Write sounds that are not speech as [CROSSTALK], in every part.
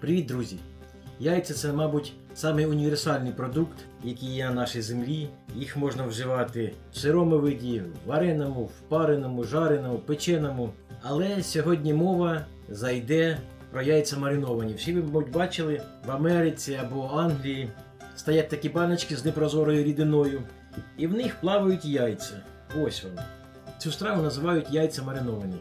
Привіт, друзі! Яйця це, мабуть, самий універсальний продукт, який є на нашій землі. Їх можна вживати в сирому виді, в вареному, в пареному, жареному, печеному. Але сьогодні мова зайде про яйця мариновані. Всі ви, мабуть, бачили в Америці або Англії стоять такі баночки з непрозорою рідиною, і в них плавають яйця. Ось вони. Цю страву називають яйця мариновані.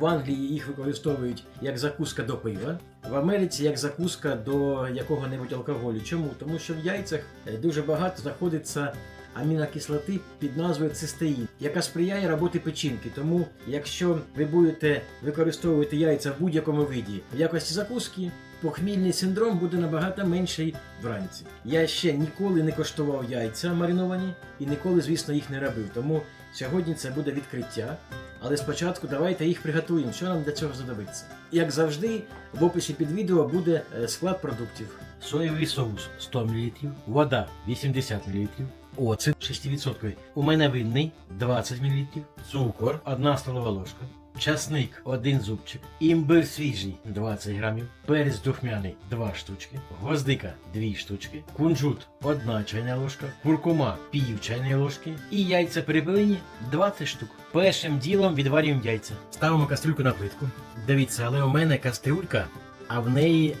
В Англії їх використовують як закуска до пива, в Америці як закуска до якого-небудь алкоголю. Чому? Тому що в яйцях е, дуже багато знаходиться амінокислоти під назвою цистеїн, яка сприяє роботі печінки. Тому, якщо ви будете використовувати яйця в будь-якому виді в якості закуски, похмільний синдром буде набагато менший вранці. Я ще ніколи не коштував яйця мариновані і ніколи, звісно, їх не робив. Тому сьогодні це буде відкриття. Але спочатку давайте їх приготуємо. Що нам для цього знадобиться? Як завжди, в описі під відео буде е, склад продуктів. Соєвий соус 100 мл, вода 80 мл, оцет 6%. У мене винний 20 мл, цукор 1 столова ложка. Часник один зубчик, імбир свіжий 20 грамів, перець духмяний 2 штучки, гвоздика 2 штучки, кунжут 1 чайна ложка, куркума пів чайної ложки і яйця перепелині 20 штук. Першим ділом відварюємо яйця. Ставимо кастрюльку на плитку. Дивіться, але у мене кастрюлька, а в неї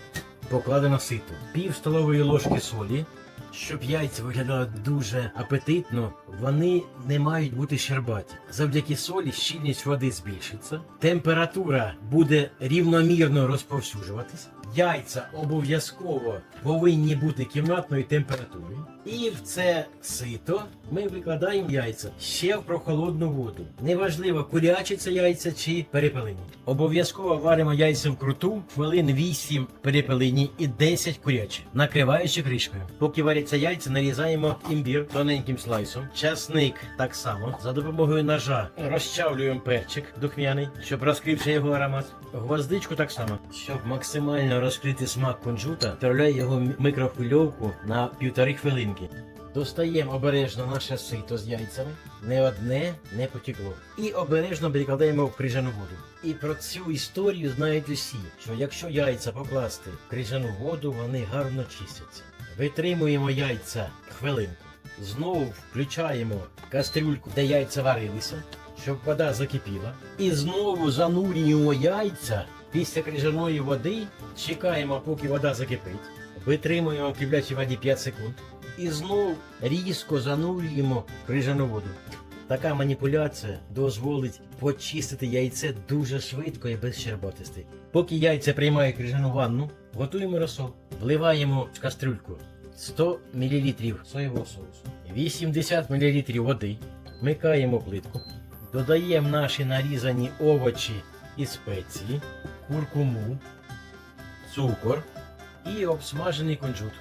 покладено сито. Пів столової ложки солі. Щоб яйця виглядали дуже апетитно, вони не мають бути щербаті. Завдяки солі щільність води збільшиться, температура буде рівномірно розповсюджуватись. Яйця обов'язково повинні бути кімнатної температури. І в це сито ми викладаємо яйця ще в прохолодну воду. Неважливо, курячі це яйця чи перепелині. Обов'язково варимо яйця в круту хвилин 8 перепелині і 10 курячі, накриваючи кришкою. Поки варяться яйця, нарізаємо імбір тоненьким слайсом, часник так само. За допомогою ножа розчавлюємо перчик духмяний, щоб розкрився його аромат. Гвоздичку так само, щоб максимально розкрити смак кунжута, вставляю його в микрохвильовку на півтори хвилинки. Достаємо обережно наше сито з яйцями, не одне не потекло. І обережно перекладаємо в крижану воду. І про цю історію знають усі, що якщо яйця покласти в крижану воду, вони гарно чистяться. Витримуємо яйця хвилинку. Знову включаємо кастрюльку, де яйця варилися, щоб вода закипіла. І знову занурюємо яйця після крижаної води, чекаємо, поки вода закипить. Витримуємо в киплячій воді 5 секунд. І знову різко занурюємо крижану воду. Така маніпуляція дозволить почистити яйце дуже швидко і без щербатостей. Поки яйця приймають крижану ванну, готуємо розсол. Вливаємо в кастрюльку 100 мл соєвого соусу, 80 мл води, вмикаємо плитку, додаємо наші нарізані овочі і спеції, куркуму, цукор і обсмажений кунжут.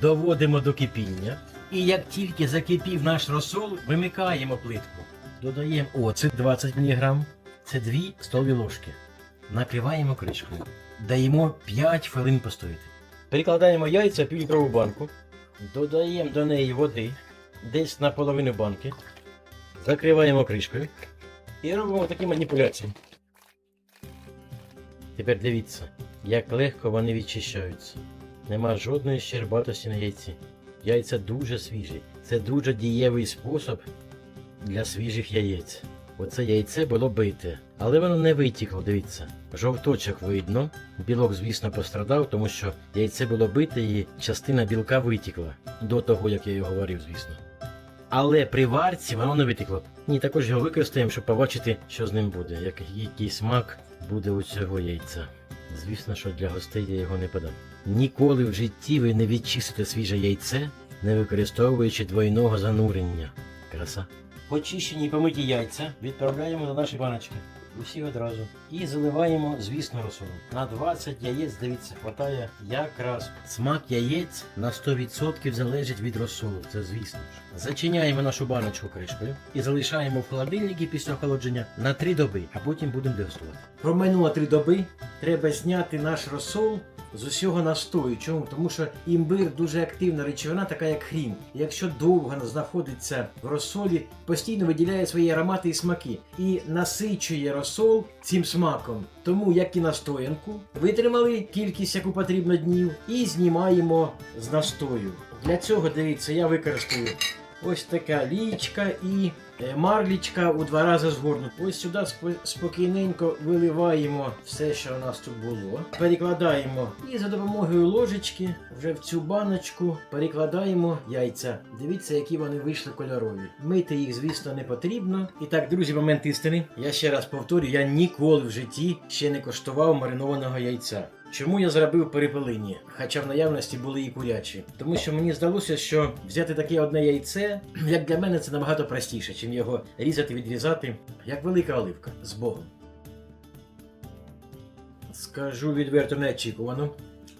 Доводимо до кипіння. І як тільки закипів наш розсол, вимикаємо плитку. Додаємо оцет 20 мг. Це 2 столові ложки. Накриваємо кришкою. Даємо 5 хвилин постояти. Перекладаємо яйця в півлітрову банку. Додаємо до неї води десь на половину банки. Закриваємо кришкою. І робимо такі маніпуляції. Тепер дивіться, як легко вони відчищаються. Нема жодної щербатості на яйці. Яйця дуже свіжі. Це дуже дієвий спосіб для свіжих яєць. Оце яйце було бите, але воно не витікло, дивіться. Жовточок видно. Білок, звісно, пострадав, тому що яйце було бите і частина білка витікла до того, як я його варив, звісно. Але при варці воно не витекло. Ні, також його використаємо, щоб побачити, що з ним буде, як- який смак буде у цього яйця. Звісно, що для гостей я його не подам. Ніколи в житті ви не відчистите свіже яйце, не використовуючи двойного занурення. Краса. Почищені і помиті яйця відправляємо до нашої баночки. Усі одразу. І заливаємо, звісно, розсолом. На 20 яєць, дивіться, хватає якраз. Смак яєць на 100% залежить від розсолу, це звісно ж. Зачиняємо нашу баночку кришкою і залишаємо в холодильнику після охолодження на 3 доби, а потім будемо дегустувати. Проминуло 3 доби, треба зняти наш розсол з усього настою. Чому? Тому що імбир дуже активна речовина, така як хрін. Якщо довго знаходиться в розсолі, постійно виділяє свої аромати і смаки і насичує розсол цим смаком. Тому як і настоянку, витримали кількість, яку потрібно днів, і знімаємо з настою. Для цього дивіться, я використаю ось така лічка і марлічка у два рази згорнута. Ось сюди спо- спокійненько виливаємо все, що у нас тут було. Перекладаємо і за допомогою ложечки вже в цю баночку перекладаємо яйця. Дивіться, які вони вийшли кольорові. Мити їх, звісно, не потрібно. І так, друзі, момент істини. Я ще раз повторю, я ніколи в житті ще не коштував маринованого яйця. Чому я зробив перепелині, хоча в наявності були і курячі? Тому що мені здалося, що взяти таке одне яйце, [CLEARS THROAT] як для мене, це набагато простіше, чим його різати, відрізати, як велика оливка з Богом. Скажу відверто неочікувано.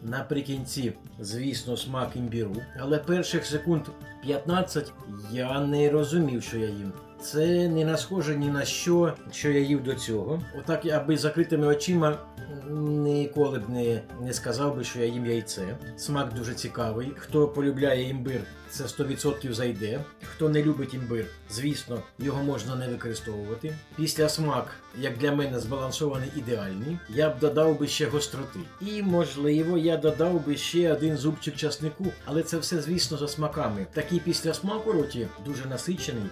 Наприкінці, звісно, смак імбіру, але перших секунд 15 я не розумів, що я їм. Це не схоже ні на що, що я їв до цього. Отак, аби закритими очима ніколи б не, не сказав би, що я їм яйце. Смак дуже цікавий. Хто полюбляє імбир, це 100% зайде. Хто не любить імбир, звісно, його можна не використовувати. Після смак, як для мене, збалансований ідеальний. Я б додав би ще гостроти. І, можливо, я додав би ще один зубчик часнику, але це все, звісно, за смаками. Такий після смаку роті дуже насичений,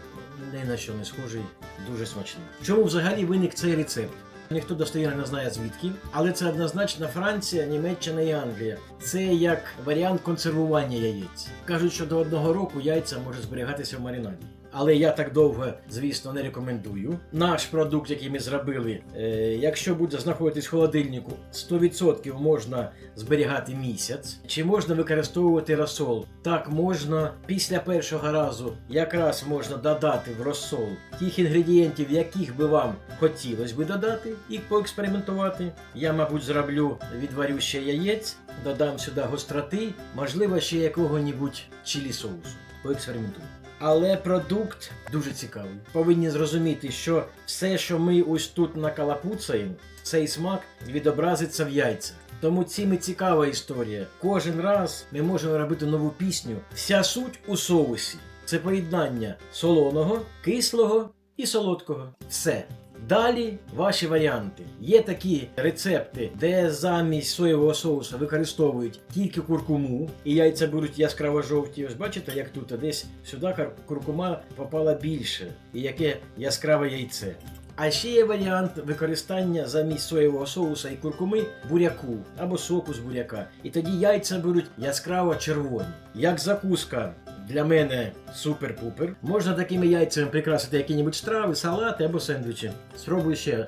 ні на що не схожий, дуже смачний. Чому взагалі виник цей рецепт? Ніхто достовірно не знає звідки, але це однозначно Франція, Німеччина і Англія. Це як варіант консервування яєць. Кажуть, що до одного року яйця може зберігатися в маринаді. Але я так довго, звісно, не рекомендую. Наш продукт, який ми зробили, е, якщо буде знаходитись в холодильнику, 100% можна зберігати місяць. Чи можна використовувати розсол? Так, можна після першого разу якраз можна додати в розсол тих інгредієнтів, яких би вам хотілося би додати і поекспериментувати. Я, мабуть, зроблю відварю ще яєць, додам сюди гостроти, можливо, ще якого-небудь чилі соусу. Поекспериментую. Але продукт дуже цікавий. Повинні зрозуміти, що все, що ми ось тут накалапуцаємо, цей смак відобразиться в яйцях. Тому цим і цікава історія. Кожен раз ми можемо робити нову пісню. Вся суть у соусі. Це поєднання солоного, кислого і солодкого. Все. Далі ваші варіанти. Є такі рецепти, де замість соєвого соусу використовують тільки куркуму, і яйця будуть яскраво жовті. Ось бачите, як тут, десь сюди куркума попала більше, і яке яскраве яйце. А ще є варіант використання замість соєвого соуса і куркуми буряку або соку з буряка. І тоді яйця будуть яскраво червоні. Як закуска для мене супер-пупер. Можна такими яйцями прикрасити які-небудь страви, салати або сендвічі. Спробую ще.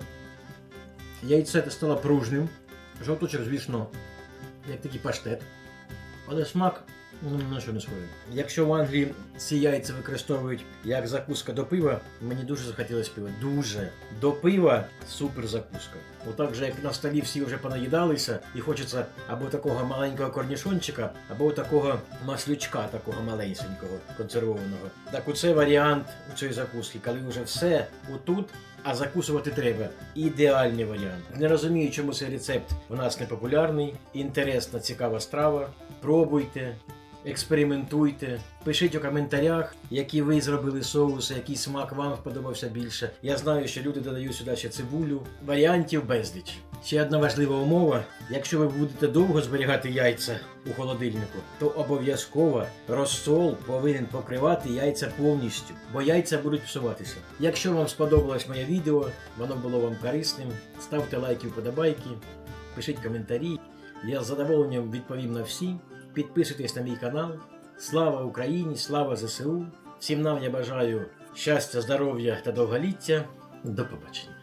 Яйце стало пружним. Жовточок, звісно, як такий паштет. Але смак на що не схожий. Якщо в Англії ці яйця використовують як закуска до пива, мені дуже захотілося пива. Дуже. До пива супер закуска. Отак же, як на столі всі вже понаїдалися, і хочеться або такого маленького корнішончика, або такого маслючка, такого маленького консервованого. Так оце варіант у цієї закуски, коли вже все отут, а закусувати треба. Ідеальний варіант. Не розумію, чому цей рецепт у нас не популярний. Інтересна, цікава страва. Пробуйте, експериментуйте, пишіть у коментарях, які ви зробили соуси, який смак вам сподобався більше. Я знаю, що люди додають сюди ще цибулю. Варіантів безліч. Ще одна важлива умова: якщо ви будете довго зберігати яйця у холодильнику, то обов'язково розсол повинен покривати яйця повністю, бо яйця будуть псуватися. Якщо вам сподобалось моє відео, воно було вам корисним, ставте лайки, вподобайки, пишіть коментарі. Я з задоволенням відповім на всі. Підписуйтесь на мій канал. Слава Україні! Слава ЗСУ! Всім нам я бажаю щастя, здоров'я та довголіття. До побачення!